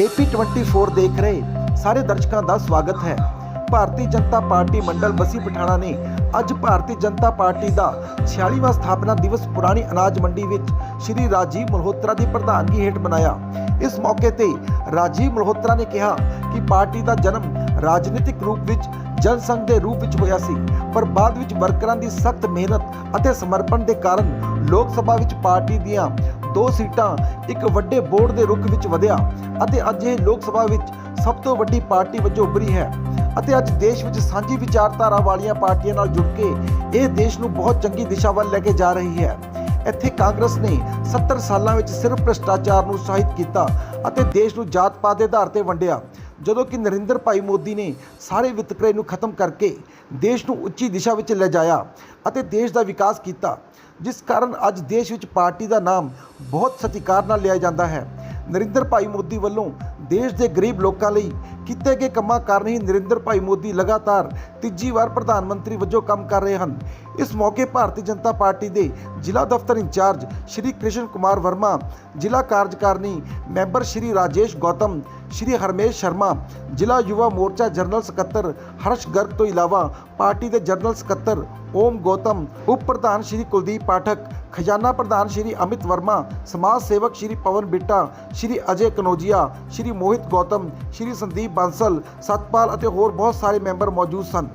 AP24 ਦੇਖ ਰਹੇ ਸਾਰੇ ਦਰਸ਼ਕਾਂ ਦਾ ਸਵਾਗਤ ਹੈ। ਭਾਰਤੀ ਜਨਤਾ ਪਾਰਟੀ ਮੰਡਲ ਬਸੀ ਪਠਾਣਾ ਨੇ ਅੱਜ ਭਾਰਤੀ ਜਨਤਾ ਪਾਰਟੀ ਦਾ 46ਵਾਂ ਸਥਾਪਨਾ ਦਿਵਸ ਪੁਰਾਣੀ ਅਨਾਜ ਮੰਡੀ ਵਿੱਚ ਸ਼੍ਰੀ ਰਾਜੀਵ ਮਲਹੋਤਰਾ ਦੀ ਪ੍ਰਧਾਨਗੀ ਹੇਠ ਮਨਾਇਆ। ਇਸ ਮੌਕੇ ਤੇ ਰਾਜੀਵ ਮਲਹੋਤਰਾ ਨੇ ਕਿਹਾ ਕਿ ਪਾਰਟੀ ਦਾ ਜਨਮ ਰਾਜਨੀਤਿਕ ਰੂਪ ਵਿੱਚ, ਜਨਸੰਘ ਦੇ ਰੂਪ ਵਿੱਚ ਹੋਇਆ ਸੀ, ਪਰ ਬਾਅਦ ਵਿੱਚ ਵਰਕਰਾਂ ਦੀ ਸਖਤ ਮਿਹਨਤ ਅਤੇ ਸਮਰਪਣ ਦੇ ਕਾਰਨ ਲੋਕ ਸਭਾ ਵਿੱਚ ਪਾਰਟੀ ਦੀਆਂ ਦੋ ਸੀਟਾਂ ਇੱਕ ਵੱਡੇ ਬੋਰਡ ਦੇ ਰੁਖ ਵਿੱਚ ਵਧਿਆ ਅਤੇ ਅੱਜ ਇਹ ਲੋਕ ਸਭਾ ਵਿੱਚ ਸਭ ਤੋਂ ਵੱਡੀ ਪਾਰਟੀ ਵਜੋਂ ਉੱਭਰੀ ਹੈ ਅਤੇ ਅੱਜ ਦੇਸ਼ ਵਿੱਚ ਸਾਂਝੀ ਵਿਚਾਰਧਾਰਾ ਵਾਲੀਆਂ ਪਾਰਟੀਆਂ ਨਾਲ ਜੁੜ ਕੇ ਇਹ ਦੇਸ਼ ਨੂੰ ਬਹੁਤ ਚੰਗੀ ਦਿਸ਼ਾ ਵੱਲ ਲੈ ਕੇ ਜਾ ਰਹੀ ਹੈ। ਇੱਥੇ ਕਾਂਗਰਸ ਨੇ 70 ਸਾਲਾਂ ਵਿੱਚ ਸਿਰਫ ਭ੍ਰਿਸ਼ਟਾਚਾਰ ਨੂੰ ਉਤਸ਼ਾਹਿਤ ਕੀਤਾ ਅਤੇ ਦੇਸ਼ ਨੂੰ ਜਾਤ-ਪਾਤ ਦੇ ਆਧਾਰ ਤੇ ਵੰਡਿਆ। ਜਦੋਂ ਕਿ ਨਰਿੰਦਰ ਭਾਈ ਮੋਦੀ ਨੇ ਸਾਰੇ ਵਿਤਕਰੇ ਨੂੰ ਖਤਮ ਕਰਕੇ ਦੇਸ਼ ਨੂੰ ਉੱਚੀ ਦਿਸ਼ਾ ਵਿੱਚ ਲੈ ਜਾਇਆ ਅਤੇ ਦੇਸ਼ ਦਾ ਵਿਕਾਸ ਕੀਤਾ, ਜਿਸ ਕਾਰਨ ਅੱਜ ਦੇਸ਼ ਵਿੱਚ ਪਾਰਟੀ ਦਾ ਨਾਮ ਬਹੁਤ ਸਤਿਕਾਰ ਨਾਲ ਲਿਆ ਜਾਂਦਾ ਹੈ। ਨਰਿੰਦਰ ਭਾਈ ਮੋਦੀ ਵੱਲੋਂ ਦੇਸ਼ ਦੇ ਗਰੀਬ ਲੋਕਾਂ ਲਈ ਕੀਤੇ ਗਏ ਕੰਮਾਂ ਕਾਰਨ ਹੀ ਨਰਿੰਦਰ ਭਾਈ ਮੋਦੀ ਲਗਾਤਾਰ ਤੀਜੀ ਵਾਰ ਪ੍ਰਧਾਨ ਮੰਤਰੀ ਵਜੋਂ ਕੰਮ ਕਰ ਰਹੇ ਹਨ। ਇਸ ਮੌਕੇ ਭਾਰਤੀ ਜਨਤਾ ਪਾਰਟੀ ਦੇ ਜ਼ਿਲ੍ਹਾ ਦਫ਼ਤਰ ਇੰਚਾਰਜ ਸ਼੍ਰੀ ਕ੍ਰਿਸ਼ਨ ਕੁਮਾਰ ਵਰਮਾ, ਜ਼ਿਲ੍ਹਾ ਕਾਰਜਕਾਰਨੀ ਮੈਂਬਰ ਸ਼੍ਰੀ ਰਾਜੇਸ਼ ਗੌਤਮ, ਸ਼੍ਰੀ ਹਰਮੇਸ਼ ਸ਼ਰਮਾ, ਜ਼ਿਲ੍ਹਾ ਯੁਵਾ ਮੋਰਚਾ ਜਨਰਲ ਸਕੱਤਰ ਹਰਸ਼ ਗਰਗ ਤੋਂ ਇਲਾਵਾ ਪਾਰਟੀ ਦੇ ਜਨਰਲ ਸਕੱਤਰ ਓਮ ਗੌਤਮ, ਉਪ ਪ੍ਰਧਾਨ ਸ਼੍ਰੀ ਕੁਲਦੀਪ ਪਾਠਕ, ਖਜ਼ਾਨਾ ਪ੍ਰਧਾਨ ਸ਼੍ਰੀ ਅਮਿਤ ਵਰਮਾ, ਸਮਾਜ ਸੇਵਕ ਸ਼੍ਰੀ ਪਵਨ ਬਿੱਟਾ, ਸ਼੍ਰੀ ਅਜੇ ਕਨੋਜੀਆ, ਸ਼੍ਰੀ ਮੋਹਿਤ ਗੌਤਮ ਸ਼੍ਰੀ ਸੰਦੀਪ ਬਾਂਸਲ ਸਤਪਾਲ ਅਤੇ ਹੋਰ ਬਹੁਤ ਸਾਰੇ ਮੈਂਬਰ ਮੌਜੂਦ ਸਨ।